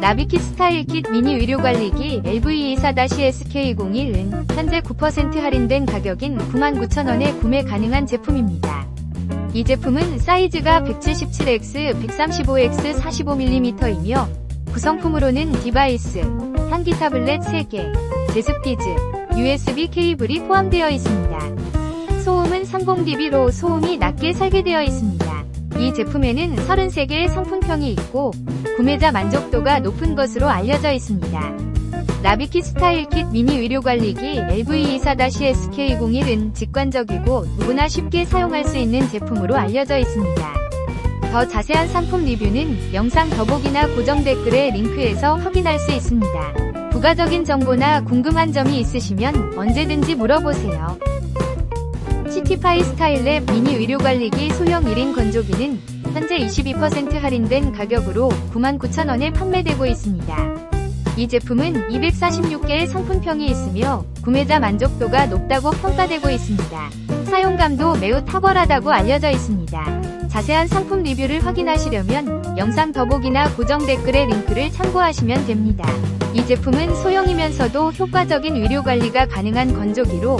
나비킷 스타일킷 미니 의료관리기 LV24-SK01은 현재 9% 할인된 가격인 99,000원에 구매 가능한 제품입니다. 이 제품은 사이즈가 177X, 135X 45mm이며 구성품으로는 디바이스, 향기 타블렛 3개, 제습기즈, USB 케이블이 포함되어 있습니다. 소음은 상봉 DB로 소음이 낮게 설계되어 있습니다. 이 제품에는 33개의 성분평이 있고 구매자 만족도가 높은 것으로 알려져 있습니다. 나비키 스타일 킷 미니 의료관리기 LV24-SK01은 직관적이고 누구나 쉽게 사용할 수 있는 제품으로 알려져 있습니다. 더 자세한 상품 리뷰는 영상 더보기나 고정 댓글의 링크에서 확인할 수 있습니다. 부가적인 정보나 궁금한 점이 있으시면 언제든지 물어보세요. 시티파이 스타일랩 미니 의료관리기 소형 1인 건조기는 현재 22% 할인된 가격으로 99,000원에 판매되고 있습니다. 이 제품은 246개의 상품평이 있으며 구매자 만족도가 높다고 평가되고 있습니다. 사용감도 매우 탁월하다고 알려져 있습니다. 자세한 상품 리뷰를 확인하시려면 영상 더보기나 고정 댓글의 링크를 참고하시면 됩니다. 이 제품은 소형이면서도 효과적인 의료 관리가 가능한 건조기로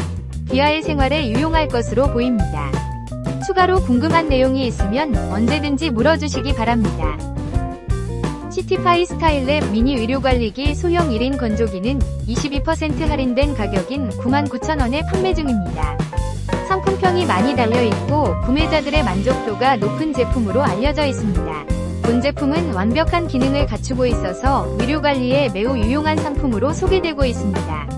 비아의 생활에 유용할 것으로 보입니다. 추가로 궁금한 내용이 있으면 언제든지 물어주시기 바랍니다. 시티파이 스타일랩 미니 의료관리기 소형 1인 건조기는 22% 할인된 가격인 99,000원에 판매 중입니다. 상품평이 많이 달려있고 구매자들의 만족도가 높은 제품으로 알려져 있습니다. 본 제품은 완벽한 기능을 갖추고 있어서 의료관리에 매우 유용한 상품으로 소개되고 있습니다.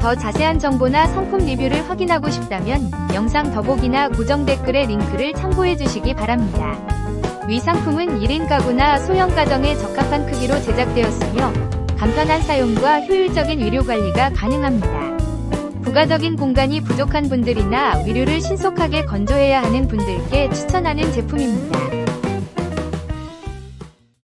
더 자세한 정보나 상품 리뷰를 확인하고 싶다면 영상 더보기나 고정 댓글의 링크를 참고해 주시기 바랍니다. 위 상품은 1인 가구나 소형 가정에 적합한 크기로 제작되었으며 간편한 사용과 효율적인 의료 관리가 가능합니다. 부가적인 공간이 부족한 분들이나 의류를 신속하게 건조해야 하는 분들께 추천하는 제품입니다.